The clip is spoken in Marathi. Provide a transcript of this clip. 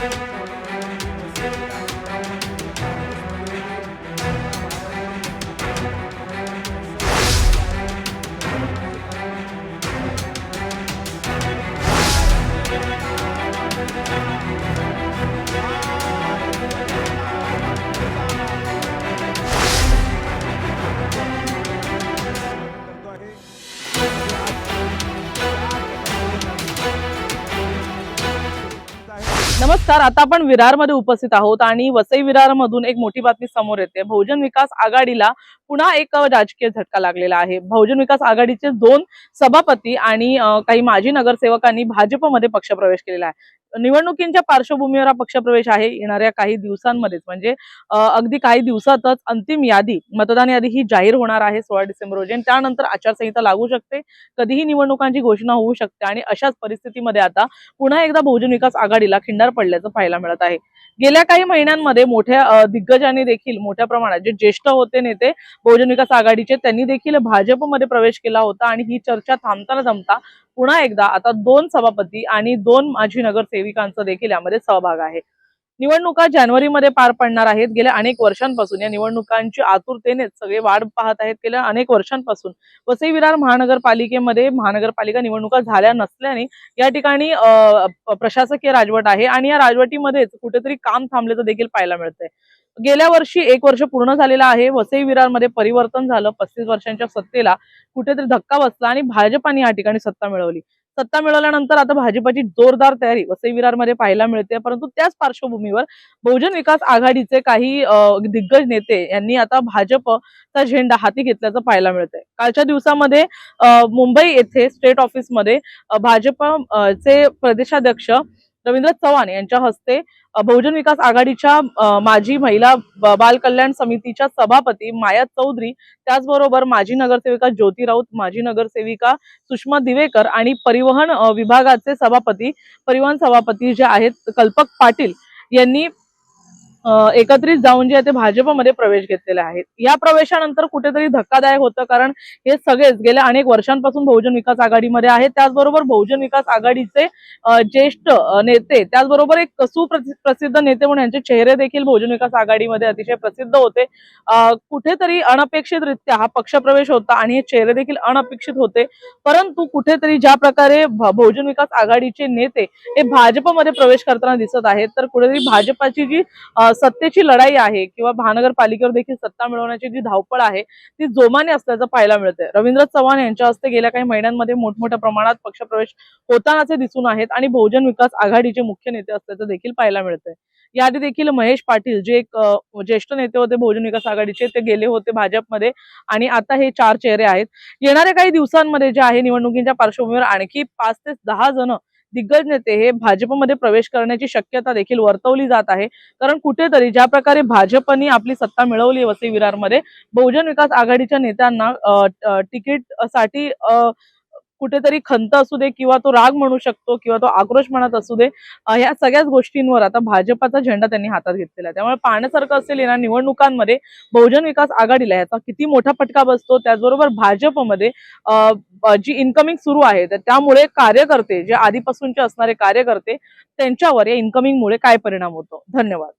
Thank नमस्कार आता आपण विरारमध्ये उपस्थित आहोत आणि वसई विरार मधून एक मोठी बातमी समोर येते. बहुजन विकास आघाडीला पुन्हा एक राजकीय झटका लागलेला आहे. बहुजन विकास आघाडीचे दोन सभापती आणि काही माजी नगरसेवकांनी भाजपमध्ये पक्षप्रवेश केलेला आहे. निवडणुकींच्या पार्श्वभूमीवर हा पक्षप्रवेश आहे. येणाऱ्या काही दिवसांमध्येच. म्हणजे अगदी काही दिवसातच अंतिम यादी मतदान यादी ही जाहीर होणार आहे सोळा डिसेंबर रोजी. आणि त्यानंतर आचारसंहिता लागू शकते. कधीही निवडणुकांची घोषणा होऊ शकते. आणि अशाच परिस्थितीमध्ये आता पुन्हा एकदा बहुजन विकास आघाडीला खिंडार पडल्याचं पाहायला मिळत आहे. गेल्या काही महिन्यांमध्ये मोठ्या दिग्गजांनी देखील मोठ्या प्रमाणात जे ज्येष्ठ होते नेते बहुजन विकास आघाडीचे त्यांनी देखील भाजपमध्ये प्रवेश केला होता. आणि ही चर्चा थांबता जमता पुन्हा एकदा आता दोन सभापती आणि दोन माजी नगरसेविकांचा देखील यामध्ये सहभाग आहे. निवडणुका जानेवारीमध्ये पार पडणार आहेत. गेल्या अनेक वर्षांपासून या निवडणुकांची आतुरतेनेच सगळे वाढ पाहत आहेत. गेल्या अनेक वर्षांपासून वसई विरार महानगरपालिकेमध्ये महानगरपालिका निवडणुका झाल्या नसल्याने या ठिकाणी प्रशासकीय राजवट आहे आणि या राजवटीमध्येच कुठेतरी काम थांबल्याचं देखील पाहायला मिळतंय. गेल्या वर्षी एक वर्ष पूर्ण झालेलं आहे. वसई विरारमध्ये परिवर्तन झालं. पस्तीस वर्षांच्या सत्तेला कुठेतरी धक्का बसला आणि भाजपाने या ठिकाणी सत्ता मिळवली. सत्ता मिळवल्यानंतर आता भाजपाची जोरदार तयारी वसई विरारमध्ये पाहायला मिळते. परंतु त्याच पार्श्वभूमीवर बहुजन विकास आघाडीचे काही दिग्गज नेते यांनी आता भाजपचा झेंडा हाती घेतल्याचं पाहायला मिळतंय. कालच्या दिवसामध्ये मुंबई येथे स्टेट ऑफिसमध्ये भाजपचे भाजप चे प्रदेशाध्यक्ष रवींद्र चव्हाण यांच्या हस्ते बहुजन विकास आघाडीच्या माजी महिला बाल कल्याण समितीच्या सभापती माया चौधरी त्याचबरोबर माजी नगरसेविका ज्योती राऊत माजी नगरसेविका सुषमा दिवेकर आणि परिवहन विभागाचे सभापती परिवहन सभापती जे आहेत कल्पक पाटील यांनी एकत्रित जाऊन जे आहे ते भाजपमध्ये प्रवेश घेतलेले आहेत. या प्रवेशानंतर कुठेतरी धक्कादायक होतं कारण हे सगळेच गेल्या अनेक वर्षांपासून बहुजन विकास आघाडीमध्ये आहेत. त्याचबरोबर बहुजन विकास आघाडीचे ज्येष्ठ नेते त्याचबरोबर एक सुप्रसिद्ध नेते म्हणून यांचे चेहरे देखील बहुजन विकास आघाडीमध्ये अतिशय प्रसिद्ध होते. कुठेतरी अनपेक्षितरित्या हा पक्षप्रवेश होता आणि हे चेहरे देखील अनपेक्षित होते. परंतु कुठेतरी ज्या प्रकारे बहुजन विकास आघाडीचे नेते हे भाजपमध्ये प्रवेश करताना दिसत आहेत तर कुठेतरी भाजपाची जी सत्तेची लढाई आहे किंवा महानगरपालिकेवर देखील सत्ता मिळवण्याची जी धावपळ आहे ती जोमाने असल्याचं पाहायला मिळतंय. रवींद्र चव्हाण यांच्या हस्ते गेल्या काही महिन्यांमध्ये मोठमोठ्या प्रमाणात पक्षप्रवेश होतानाचे दिसून आहेत आणि बहुजन विकास आघाडीचे मुख्य नेते असल्याचं देखील पाहायला मिळतंय. याआधी देखील महेश पाटील जे एक ज्येष्ठ नेते होते बहुजन विकास आघाडीचे ते गेले होते भाजपमध्ये आणि आता हे चार चेहरे आहेत. येणाऱ्या काही दिवसांमध्ये जे आहे निवडणुकीच्या पार्श्वभूमीवर आणखी पाच ते दहा जण दिग्गज नेते हे भाजपमध्ये प्रवेश करण्याची शक्यता देखील वर्तवली जात आहे. कारण कुठेतरी ज्या प्रकारे भाजपनी आपली सत्ता मिळवली वसई विरारमध्ये बहुजन विकास आघाडीच्या नेत्यांना तिकीटसाठी अ, कुठेतरी खंत असू दे किंवा तो राग म्हणू शकतो किंवा तो आक्रोश म्हणत असू दे या सगळ्याच गोष्टींवर आता भाजपाचा झेंडा त्यांनी हातात घेतलेला आहे. त्यामुळे पाहण्यासारखं असेल ना निवडणुकांमध्ये बहुजन विकास आघाडीला याचा किती मोठा फटका बसतो त्याचबरोबर भाजपमध्ये अ, जी इन्कमिंग सुरू आहे तर त्यामुळे कार्यकर्ते जे आधीपासूनचे असणारे कार्यकर्ते त्यांच्यावर या इन्कमिंगमुळे काय परिणाम होतो? धन्यवाद.